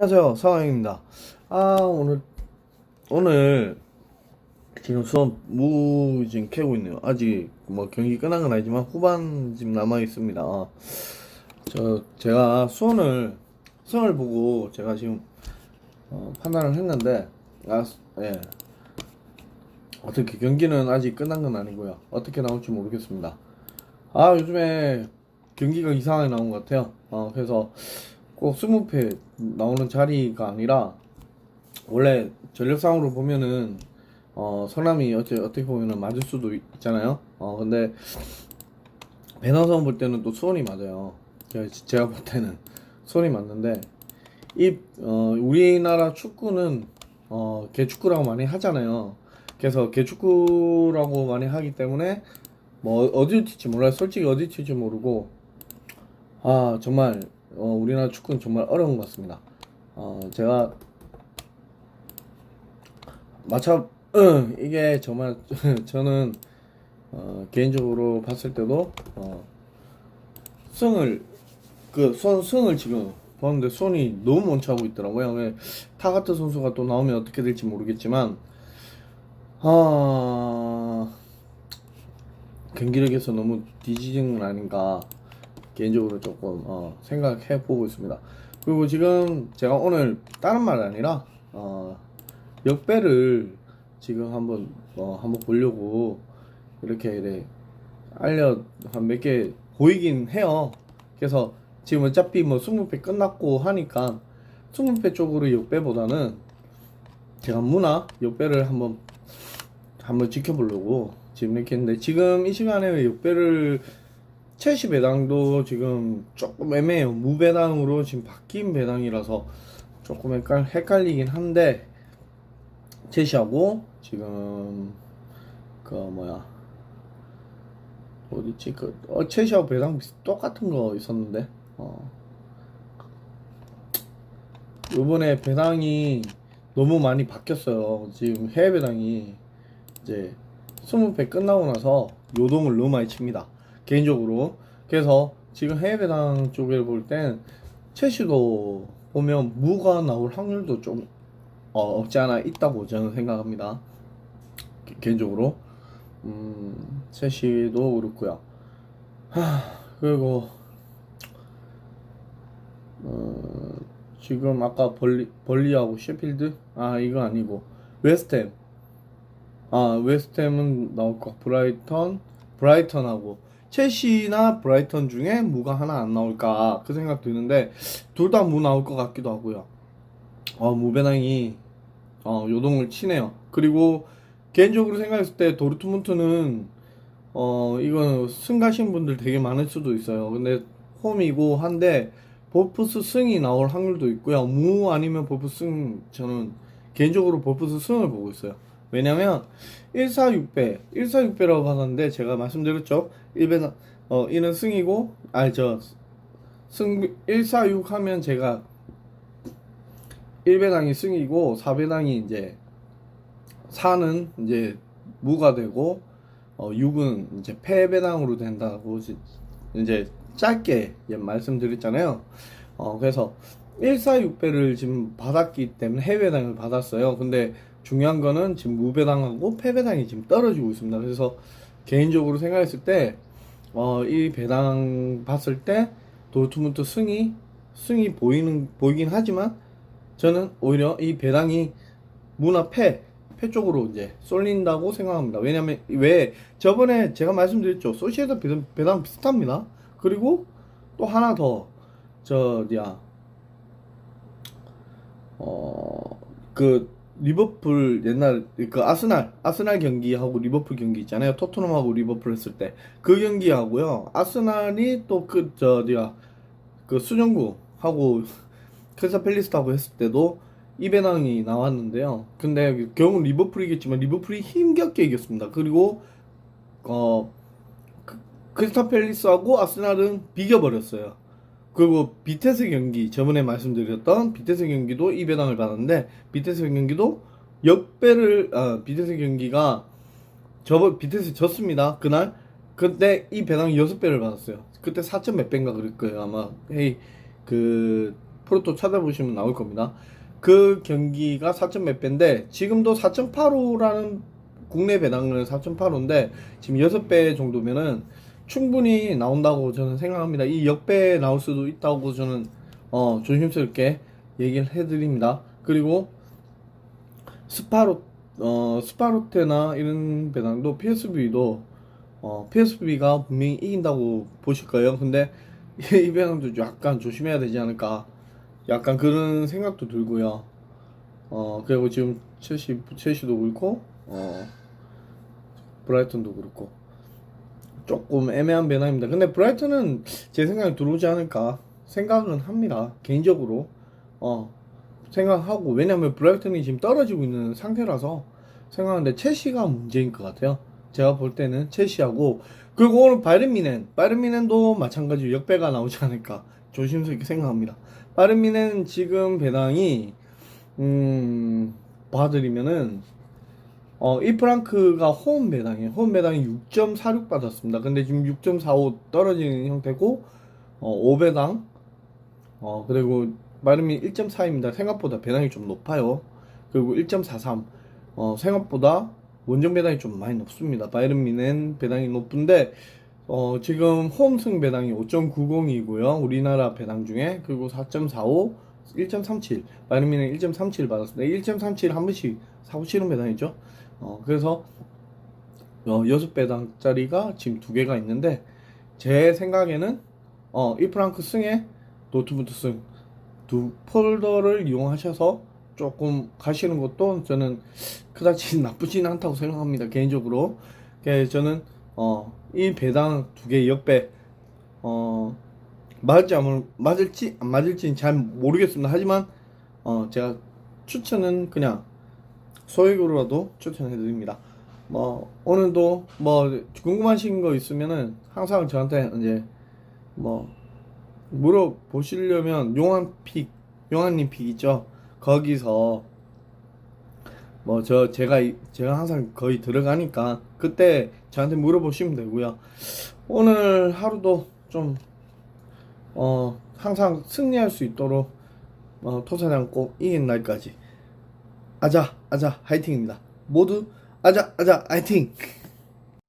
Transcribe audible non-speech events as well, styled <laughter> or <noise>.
안녕하세요 상황입니다. 아 오늘 오늘 지금 수업 무 지금 캐고 있네요. 아직 뭐 경기 끝난 건 아니지만 후반 지금 남아 있습니다. 저 제가 수원을 수원을 보고 제가 지금 어, 판단을 했는데 아 예. 어떻게 경기는 아직 끝난 건 아니고요. 어떻게 나올지 모르겠습니다. 아 요즘에 경기가 이상하게 나온 것 같아요. 어 그래서 꼭 20패 나오는 자리가 아니라 원래 전력상으로 보면은 어 성남이 어째 어떻게 보면은 맞을 수도 있- 있잖아요. 어 근데 배너선 볼 때는 또 수원이 맞아요. 제가, 볼 때는 수원이 맞는데 이 어, 우리나라 축구는 어 개축구라고 많이 하잖아요. 그래서 개축구라고 많이 하기 때문에 뭐 어디를 튈지 몰라요. 솔직히 어디 튈지 모르고 아 정말 어, 우리나라 축구는 정말 어려운 것 같습니다. 어, 제가 마차 응, 이게 정말 <laughs> 저는 어, 개인적으로 봤을 때도 어, 승을 그 손 승을 지금 봤는데 손이 너무 멈춰하고 있더라고요. 왜 타가트 선수가 또 나오면 어떻게 될지 모르겠지만 아 경기력에서 너무 뒤지는 건 아닌가 개인적으로 조금 어, 생각해 보고 있습니다. 그리고 지금 제가 오늘 다른 말 아니라 어, 역배를 지금 한번 어, 한번 보려고 이렇게 이래 알려 한 몇 개 보이긴 해요. 그래서 지금 어차피 뭐 20배 끝났고 하니까 20배 쪽으로 역배보다는 제가 문화 역배를 한번 한번 지켜보려고 지금 이렇게 했는데 지금 이 시간에 역배를 채시 배당도 지금 조금 애매해요. 무배당으로 지금 바뀐 배당이라서 조금 헷갈, 헷갈리긴 한데 채시하고 지금 그 뭐야 어디지 그 어, 채시하고 배당 똑같은 거 있었는데 어 요번에 배당이 너무 많이 바뀌었어요. 지금 해외 배당이 이제 20배 끝나고 나서 요동을 너무 많이 칩니다. 개인적으로. 그래서 지금 해외 배당 쪽에 볼땐 채시도 보면 무가 나올 확률도 좀 어, 없지 않아 있다고 저는 생각합니다. 개- 개인적으로. 음, 채시도 그렇고요. 하, 그리고 어, 지금 아까 벌리 벌리하고 셰필드 아 이거 아니고 웨스템 아 웨스템은 나올 거 브라이턴 브라이턴하고 첼시나 브라이턴 중에 무가 하나 안 나올까 그 생각 드는데 둘 다 무 나올 것 같기도 하고요. 어 무배당이 어 요동을 치네요. 그리고 개인적으로 생각했을 때 도르트문트는 어 이건 승 가신 분들 되게 많을 수도 있어요. 근데 홈이고 한데 볼프스 승이 나올 확률도 있고요. 무 아니면 볼프스 승 저는 개인적으로 볼프스 승을 보고 있어요 왜냐면 146배, 146배라고 받았는데 제가 말씀드렸죠. 1배 어 이는 승이고 아니 저 승 146 하면 제가 1배당이 승이고 4배당이 이제 4는 이제 무가 되고 어 6은 이제 패배당으로 된다고 지- 이제 짧게 예, 말씀드렸잖아요. 어 그래서 146배를 지금 받았기 때문에 해외당을 받았어요. 근데 중요한 거는 지금 무배당하고 패배당이 지금 떨어지고 있습니다. 그래서 개인적으로 생각했을 때, 어, 이 배당 봤을 때 도르트문트 승이, 승이 보이는, 보이긴 하지만 저는 오히려 이 배당이 무나 패, 패 쪽으로 이제 쏠린다고 생각합니다. 왜냐면, 왜, 저번에 제가 말씀드렸죠. 소시에다 배당, 배당 비슷합니다. 그리고 또 하나 더, 저, 어디야, 어, 그, 리버풀 옛날 그 아스날 아스날 경기하고 리버풀 경기 있잖아요. 토트넘하고 리버풀 했을 때 그 경기하고요. 아스날이 또 그 저 어디야? 그 수정구하고 크리스탈 팰리스하고 했을 때도 이 배당이 나왔는데요. 근데 결국 리버풀이겠지만 리버풀이 힘겹게 이겼습니다. 그리고 어 그- 크리스탈 팰리스하고 아스날은 비겨버렸어요 그리고 비테스 경기 저번에 말씀드렸던 비테스 경기도 이 배당을 받았는데 비테스 경기도 역배를 아 비테스 경기가 저번 비테스 졌습니다 그날. 근데 이 배당 6배를 받았어요. 그때 4점 몇 배인가 그럴 거예요 아마. 헤이 그 프로토 찾아보시면 나올 겁니다. 그 경기가 4점 몇 배인데 지금도 4.85라는 국내 배당은 4.85인데 지금 6배 정도면은 충분히 나온다고 저는 생각합니다. 이 역배 나올 수도 있다고 저는 어, 조심스럽게 얘기를 해드립니다. 그리고 스파로 어, 스파로테나 이런 배당도 PSV도 어, PSV가 분명히 이긴다고 보실 거예요. 근데 <laughs> 이 배당도 약간 조심해야 되지 않을까. 약간 그런 생각도 들고요. 어, 그리고 지금 첼시, 첼시도 그렇고, 어, 브라이턴도 그렇고. 조금 애매한 배당입니다. 근데 브라이턴은 제 생각에 들어오지 않을까 생각은 합니다. 개인적으로. 어, 생각하고. 왜냐면 브라이턴이 지금 떨어지고 있는 상태라서 생각하는데 첼시가 문제인 것 같아요. 제가 볼 때는 첼시하고 그리고 오늘 바이른미넨 바이른미넨도 마찬가지로 역배가 나오지 않을까 조심스럽게 생각합니다. 바이른미넨 지금 배당이 음 봐드리면은 어, 이 프랑크가 홈 배당이에요. 홈 배당이 6.46 받았습니다. 근데 지금 6.45 떨어지는 형태고 어, 5배당 어, 그리고 마름이 1.4입니다. 생각보다 배당이 좀 높아요. 그리고 1.43 어, 생각보다 원정 배당이 좀 많이 높습니다. 바이른 미넨 배당이 높은데 어, 지금 홈승 배당이 5.90이고요. 우리나라 배당 중에 그리고 4.45, 1.37 바이른 미넨 1.37 받았습니다. 1.37 한 번씩 사고 치는 배당이죠. 어, 그래서 어, 6배당짜리가 지금 두 개가 있는데 제 생각에는 어, 이 프랑크 승에 노트부트 승두 폴더를 이용하셔서 조금 가시는 것도 저는 그다지 <laughs> 나쁘진 않다고 생각합니다 개인적으로. 그래서 저는 어, 이 배당 두 개 역배 어, 맞을지 안 맞을지 안 맞을지는 잘 모르겠습니다. 하지만 어, 제가 추천은 그냥 소액으로라도 추천해 드립니다 뭐 오늘도 뭐 궁금하신 거 있으면은 항상 저한테 이제 뭐 물어보시려면 용한 픽, 용한님 픽 있죠? 거기서 뭐 저 제가 이- 제가 항상 거의 들어가니까 그때 저한테 물어보시면 되고요. 오늘 하루도 좀 어, 항상 승리할 수 있도록 어, 토사장 꼭 이긴 날까지 아자 아자 화이팅입니다. 모두 아자 아자 화이팅!